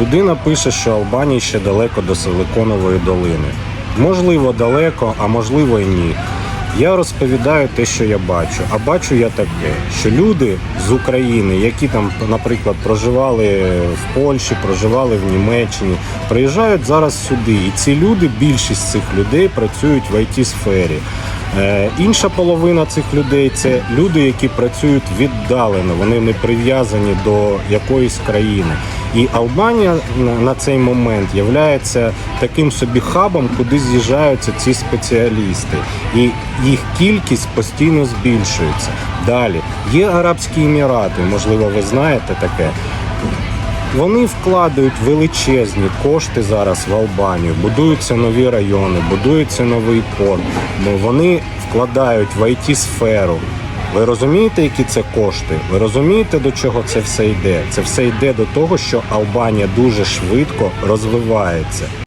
Людина пише, що Албанії ще далеко до Силиконової долини. Можливо, далеко, а можливо і ні. Я розповідаю те, що я бачу. А бачу я таке, що люди з України, які там, наприклад, проживали в Польщі, проживали в Німеччині, приїжджають зараз сюди. І ці люди, більшість цих людей працюють в it сфері Е, Інша половина цих людей це люди, які працюють віддалено, вони не прив'язані до якоїсь країни. І Албанія на- цей момент є таким собі хабом, куди з'їжджаються ці спеціалісти, і їх кількість постійно збільшується. Далі є Арабські Емірати, можливо, ви знаєте таке. Вони вкладають величезні кошти зараз в Албанію, будуються нові райони, будується новий порт. Вони вкладають в it сферу. Ви розумієте, які це кошти? Ви розумієте, до чого це все йде? Це все йде до того, що Албанія дуже швидко розвивається.